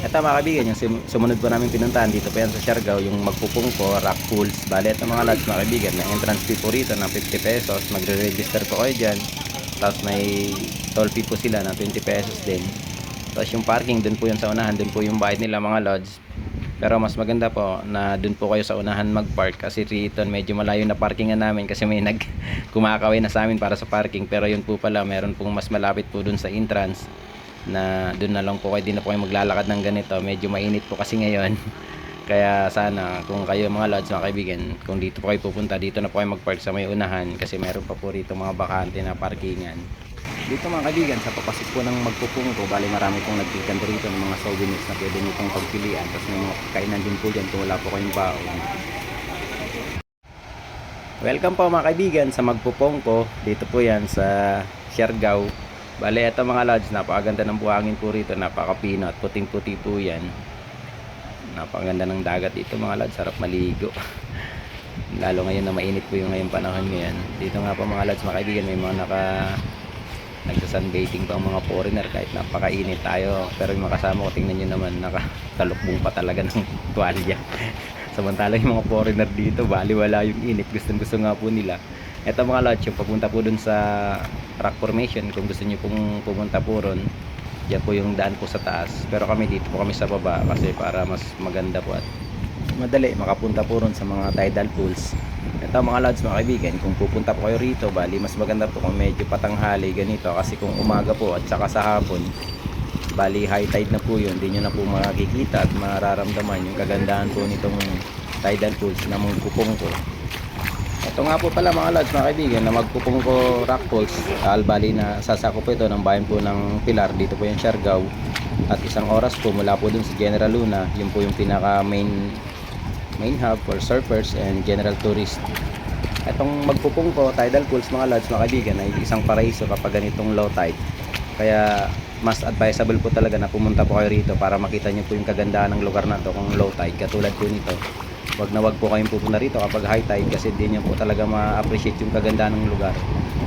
Ito mga kaibigan, yung sumunod po namin pinuntahan dito po yan sa Siargao, yung magpupungko, rock pools. Bale, ito mga lads mga kaibigan, may entrance fee po rito ng 50 pesos. Magre-register po kayo dyan. Tapos may toll fee po sila ng 20 pesos din. Tapos yung parking, dun po yun sa unahan, dun po yung bayad nila mga lods. Pero mas maganda po na dun po kayo sa unahan mag-park kasi rito medyo malayo na parkingan namin kasi may nag kumakaway na sa amin para sa parking. Pero yun po pala, meron pong mas malapit po dun sa entrance na doon na lang po kayo, di na po kayo maglalakad ng ganito. Medyo mainit po kasi ngayon. Kaya sana kung kayo mga lods, mga kaibigan, kung dito po kayo pupunta, dito na po kayo mag-park sa may unahan kasi meron pa po rito mga bakante na parkingan. Dito mga kaibigan, sa papasok po ng magpupungko, bali marami pong nagtitinda rito ng mga souvenirs na pwede nyo pong pagpilian. Tapos may mga kainan din po dyan kung wala po kayong baon. Welcome po mga kaibigan sa Magpupongko. Dito po yan sa Siargao. Bale, ito mga lods, napakaganda ng buhangin po rito. Napakapino at puting-puti po yan. Napakaganda ng dagat dito mga lods. Sarap maligo. Lalo ngayon na mainit po yung ngayong panahon ngayon. Dito nga po mga lods, mga kaibigan, may mga naka nagsa-sunbathing pa ang mga foreigner kahit napakainit tayo. Pero yung mga kasama ko, tingnan nyo naman, nakatalukbong pa talaga ng tuwalya. Samantalang yung mga foreigner dito, bali wala yung init. Gusto gusto nga po nila. Ito mga lods, yung papunta po dun sa rock formation, kung gusto nyo pong pumunta po ron, yan po yung daan po sa taas. Pero kami dito po kami sa baba kasi para mas maganda po at madali makapunta po ron sa mga tidal pools. Ito mga lods, mga kaibigan, kung pupunta po kayo rito, bali mas maganda po kung medyo patanghali ganito kasi kung umaga po at saka sa hapon, bali high tide na po yun, hindi nyo na po makikita at mararamdaman yung kagandahan po nitong tidal pools na magpupong ko. Ito nga po pala mga lods, mga kaibigan, na magpupong ko rock pools, albali na sasako po ito ng bayan po ng Pilar, dito po yung Siargao. At isang oras po mula po dun sa General Luna, yun po yung pinaka main main hub for surfers and general tourists. Itong magpupong ko, tidal pools mga lods, mga kaibigan, ay isang paraiso kapag ganitong low tide. Kaya mas advisable po talaga na pumunta po kayo rito para makita nyo po yung kagandahan ng lugar na to kung low tide. Katulad po nito, wag na wag po kayong pupunta rito kapag high tide kasi di nyo po talaga ma-appreciate yung kagandahan ng lugar.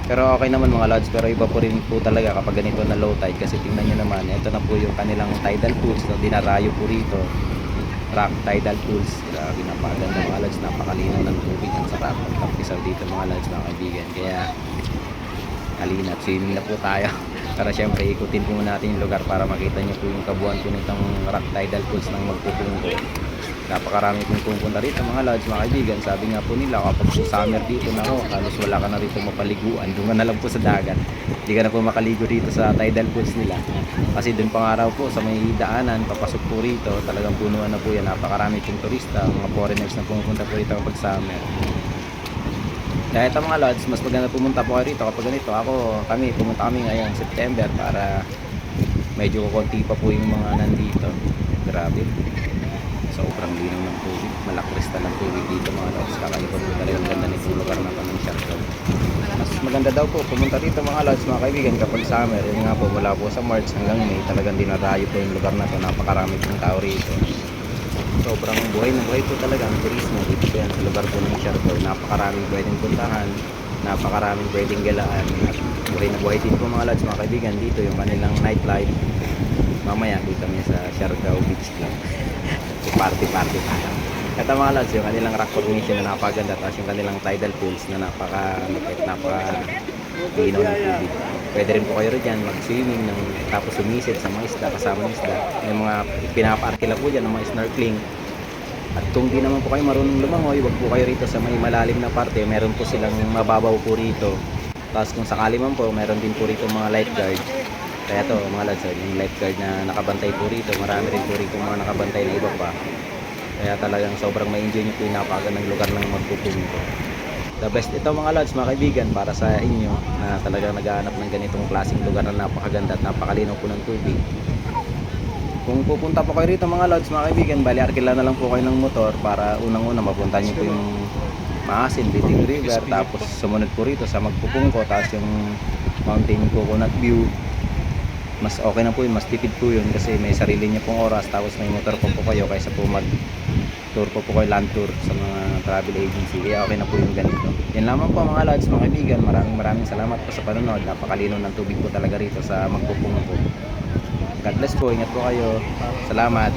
Pero okay naman mga lods, pero iba po rin po talaga kapag ganito na low tide kasi tingnan nyo naman, ito na po yung kanilang tidal pools na dinarayo po rito rock tidal pools. Grabe, napakaganda mga lods. Napakalinaw ng tubig. Ang sarap magtampisaw dito mga lods, mga kaibigan. Kaya, halina. Swimming na po tayo. Para syempre, ikutin po natin yung lugar para makita nyo po yung kabuuan po nitong rock tidal pools ng magpupungko. Napakarami pong pupunta rito mga lods, mga kaibigan. Sabi nga po nila, kapag po summer dito na ho, halos wala ka na rito mapaliguan. Doon na lang po sa dagat. Hindi ka na po makaligo rito sa tidal pools nila. Kasi doon pang araw po sa may daanan, papasok po rito, talagang punuan na po yan. Napakarami pong turista, mga foreigners na pumupunta po rito kapag summer. Kaya ito mga lods, mas maganda pumunta po kayo rito kapag ganito. Ako, kami, pumunta kami ngayong September para medyo konti pa po yung mga nandito. Grabe. Sobrang linaw ng tubig. Malakristal ng tubig dito mga lods. Kakaiba po talaga ang ganda nito lugar na panang Siargao. Mas maganda daw po pumunta dito mga lods, mga kaibigan kapag summer. Yun nga po, mula po sa March hanggang May, talagang dinarayo po yung lugar na to. Napakarami pong tao rito. Sobrang buhay na buhay po talaga ang turismo dito po yan sa lugar po ng Siargao. Napakaraming pwedeng puntahan, napakaraming pwedeng galaan. At buhay na buhay din po mga lods, mga kaibigan dito yung kanilang nightlife. Mamaya dito kami sa Siargao Beach Club. Party-party tayo. Ito mga lods, yung kanilang rock na napaganda tapos yung kanilang tidal pools na napaka lupit, napaka linaw ng tubig. Pwede rin po kayo dyan mag-swimming ng, tapos sumisid sa mga isda, kasama ng isda. May mga pinapaarkila po dyan ng mga snorkeling. At kung di naman po kayo marunong lumangoy, wag po kayo rito sa may malalim na parte. Meron po silang mababaw po rito. Tapos kung sakali man po, meron din po rito mga lifeguard. Kaya to mga lads, oh, yung lifeguard na nakabantay po rito. Marami rin po rito mga nakabantay na iba pa. Kaya talagang sobrang ma-enjoy nyo po napakagandang lugar ng magpupunto. The best ito mga lads, mga kaibigan, para sa inyo na talagang naghahanap ng ganitong klaseng lugar na napakaganda at napakalinaw po ng tubig. Kung pupunta po kayo rito mga lods, mga kaibigan, bali arkila na lang po kayo ng motor para unang-una mapunta niyo po yung Maasin, Biting River, tapos sumunod po rito sa Magpupungko, tapos yung Mountain Coconut View. Mas okay na po yun, mas tipid po yun kasi may sarili niyo pong oras, tapos may motor po po kayo kaysa po mag tour po po kayo land tour sa mga travel agency kaya okay na po yung ganito yan lamang po mga lods mga kaibigan maraming maraming salamat po sa panonood napakalino ng tubig po talaga rito sa magpupungko God bless po. Ingat po kayo. Salamat.